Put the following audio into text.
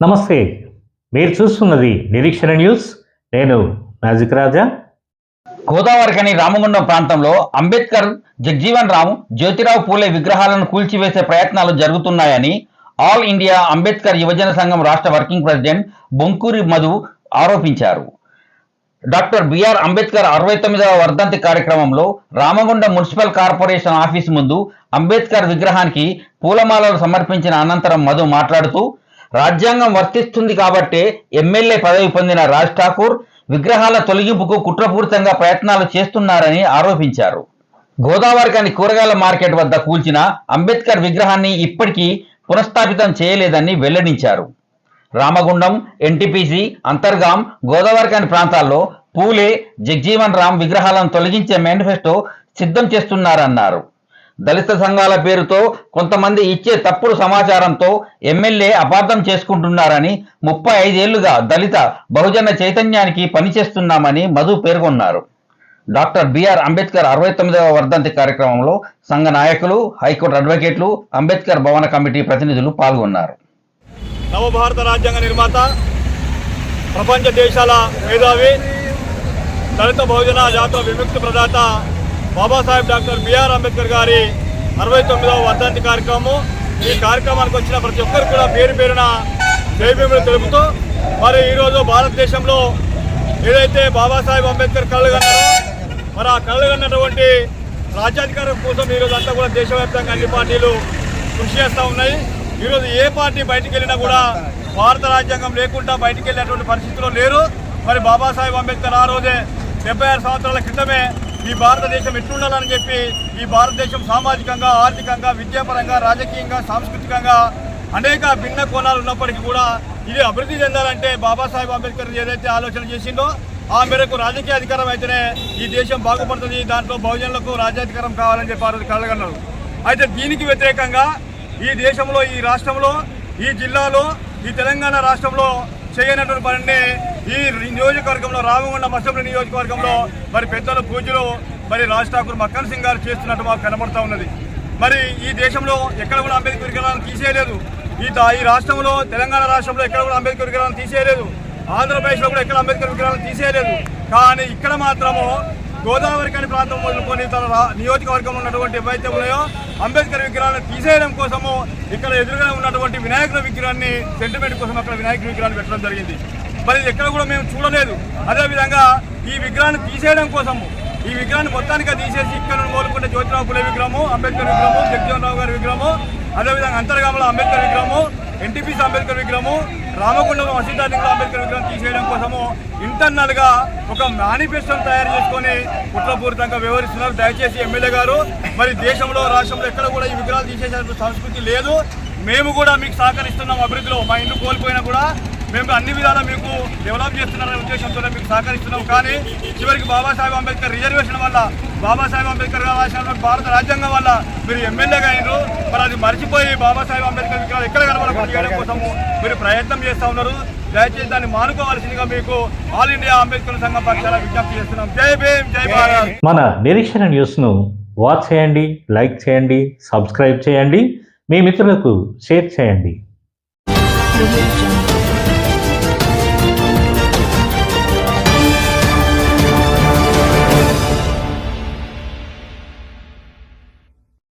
నమస్తే మీరు చూస్తున్నది నిరీక్షణ న్యూస్. నేను మ్యాజిక్ రాజా. గోదావరికని రామగుండం ప్రాంతంలో అంబేద్కర్ జగ్జీవన్ రామ్ జ్యోతిరావు పూలే విగ్రహాలను కూల్చివేసే ప్రయత్నాలు జరుగుతున్నాయని ఆల్ ఇండియా అంబేద్కర్ యువజన సంఘం రాష్ట్ర వర్కింగ్ ప్రెసిడెంట్ బొంకూరి మధు ఆరోపించారు. డాక్టర్ బిఆర్ అంబేద్కర్ అరవై తొమ్మిదవ వర్ధంతి కార్యక్రమంలో రామగుండం మున్సిపల్ కార్పొరేషన్ ఆఫీస్ ముందు అంబేద్కర్ విగ్రహానికి పూలమాలలు సమర్పించిన అనంతరం మధు మాట్లాడుతూ రాజ్యాంగం వర్తిస్తుంది కాబట్టే ఎమ్మెల్యే పదవి పొందిన రాజ్ ఠాకూర్ విగ్రహాల తొలగింపుకు కుట్రపూరితంగా ప్రయత్నాలు చేస్తున్నారని ఆరోపించారు. గోదావరికని కూరగాయల మార్కెట్ వద్ద కూల్చిన అంబేద్కర్ విగ్రహాన్ని ఇప్పటికీ పునఃస్థాపితం చేయలేదని వెల్లడించారు. రామగుండం ఎన్టీపీసీ అంతర్గాం గోదావరికాని ప్రాంతాల్లో పూలే జగ్జీవన్ రామ్ విగ్రహాలను తొలగించే మేనిఫెస్టో సిద్ధం చేస్తున్నారన్నారు. దళిత సంఘాల పేరుతో కొంతమంది ఇచ్చే తప్పుడు సమాచారంతో ఎమ్మెల్యే అపార్థం చేసుకుంటున్నారని ముప్పై ఐదేళ్ళుగా దళిత బహుజన చైతన్యానికి పనిచేస్తున్నామని మధు పేర్కొన్నారు. డాక్టర్ బిఆర్ అంబేద్కర్ అరవై తొమ్మిదవ వర్ధంతి కార్యక్రమంలో సంఘ నాయకులు హైకోర్టు అడ్వకేట్లు అంబేద్కర్ భవన కమిటీ ప్రతినిధులు పాల్గొన్నారు. నవభారత రాజ్యాంగ నిర్మాత ప్రపంచ దేశాల మేధావి దళిత బహుజన జాతర విముక్తి ప్రదాత బాబాసాహెబ్ డాక్టర్ బిఆర్ అంబేద్కర్ గారి అరవై తొమ్మిదవ వర్ధంతి కార్యక్రమం ఈ కార్యక్రమానికి వచ్చిన ప్రతి ఒక్కరు కూడా పేరు పేరున జైభీములు తెలుపుతూ మరి ఈరోజు భారతదేశంలో ఏదైతే బాబాసాహెబ్ అంబేద్కర్ కళ్ళుగన్నారో మరి ఆ కళ్ళగన్నటువంటి రాజ్యాధికారం కోసం ఈరోజు అంతా కూడా దేశవ్యాప్తంగా అన్ని పార్టీలు కృషి చేస్తూ ఉన్నాయి. ఈరోజు ఏ పార్టీ బయటికి వెళ్ళినా కూడా భారత రాజ్యాంగం లేకుండా బయటికి వెళ్ళినటువంటి పరిస్థితుల్లో లేరు. మరి బాబాసాహెబ్ అంబేద్కర్ ఆ రోజే డెబ్బై ఆరు సంవత్సరాల క్రితమే ఈ భారతదేశం ఎట్లుండాలని చెప్పి ఈ భారతదేశం సామాజికంగా ఆర్థికంగా విద్యాపరంగా రాజకీయంగా సాంస్కృతికంగా అనేక భిన్న కోణాలు ఉన్నప్పటికీ కూడా ఇది అభివృద్ధి చెందాలంటే బాబాసాహెబ్ అంబేద్కర్ ఏదైతే ఆలోచన చేసిందో ఆ మేరకు రాజకీయ అధికారం అయితేనే ఈ దేశం బాగుపడుతుంది దాంట్లో బహుజనులకు రాజ్యాధికారం కావాలని చెప్పి ఆ రోజు కలగన్నారు అయితే దీనికి వ్యతిరేకంగా ఈ దేశంలో ఈ రాష్ట్రంలో ఈ జిల్లాలో ఈ తెలంగాణ రాష్ట్రంలో చేయనటువంటి పనిని ఈ నియోజకవర్గంలో రామగుండం అసెంబ్లీ నియోజకవర్గంలో మరి పెద్దల పూజలు మరి రాజ్ ఠాకూర్ మక్కన్ సింగ్ గారు చేస్తున్నట్టు మాకు కనబడతా ఉన్నది. మరి ఈ దేశంలో ఎక్కడ కూడా అంబేద్కర్ విగ్రహాలను తీసేయలేదు. ఈ ఈ రాష్ట్రంలో తెలంగాణ రాష్ట్రంలో ఎక్కడ కూడా అంబేద్కర్ విగ్రహాలను తీసేయలేదు. ఆంధ్రప్రదేశ్లో కూడా ఎక్కడ అంబేద్కర్ విగ్రహాలను తీసేయలేదు. కానీ ఇక్కడ మాత్రము గోదావరి కాని ప్రాంతం మొదలుకొని తన నియోజకవర్గం ఉన్నటువంటి ఏవైతే ఉన్నాయో అంబేద్కర్ విగ్రహాలను తీసేయడం కోసము ఇక్కడ ఎదురుగా ఉన్నటువంటి వినాయకుల విగ్రహాన్ని సెంటిమెంట్ కోసం అక్కడ వినాయకుడి విగ్రహాన్ని పెట్టడం జరిగింది. మరి ఎక్కడ కూడా మేము చూడలేదు. అదేవిధంగా ఈ విగ్రహాన్ని తీసేయడం కోసము ఈ విగ్రహాన్ని మొత్తానికి తీసేసి ఇక్కడ నుండి మొదలుకుంటే జ్యోతిరావు పులే విగ్రహము అంబేద్కర్ విగ్రహము జగజీవన్ రావు గారి విగ్రహము అదేవిధంగా అంతర్గామలో అంబేద్కర్ విగ్రహము ఎన్టీపీసీ అంబేద్కర్ విగ్రహము రామగుండం వసీదానికి అంబేద్కర్ విగ్రహం తీసేయడం కోసము ఇంటర్నల్గా ఒక మేనిఫెస్టోని తయారు చేసుకొని కుట్రపూరితంగా వ్యవహరిస్తున్నారు. దయచేసి ఎమ్మెల్యే గారు మరి దేశంలో రాష్ట్రంలో ఎక్కడ కూడా ఈ విగ్రహాలు తీసేసే సంస్కృతి లేదు. మేము కూడా మీకు సహకరిస్తున్నాం అభివృద్ధిలో. మా ఇల్లు కోల్పోయినా కూడా మేము అన్ని విధాలా మీకు డెవలప్ చేస్తున్నారనే ఉద్దేశంతో మీకు సహకరిస్తున్నాం. కానీ చివరికి బాబాసాహెబ్ అంబేద్కర్ రిజర్వేషన్ వల్ల బాబాసాహెబ్ అంబేద్కర్ రాసిన భారత రాజ్యాంగం వల్ల మీరు ఎమ్మెల్యేగా అయినారు. మరి అది మర్చిపోయి బాబాసాహెబ్ అంబేద్కర్ విగ్రహాలు ఎక్కడ కనబడకుండా చేయడం కోసము మీరు ప్రయత్నం చేస్తూ ఉన్నారు. దయచేసి దాన్ని మానుకోవాల్సిందిగా మీకు ఆల్ ఇండియా అంబేద్కర్ సంఘం పక్షాల విజ్ఞప్తి చేస్తున్నాం. జై భీమ్ జై భారత్. మన నిరీక్షణ న్యూస్ను వాచ్ చేయండి లైక్ చేయండి సబ్స్క్రైబ్ చేయండి. మీ మిత్రులకు షేర్ చేయండి.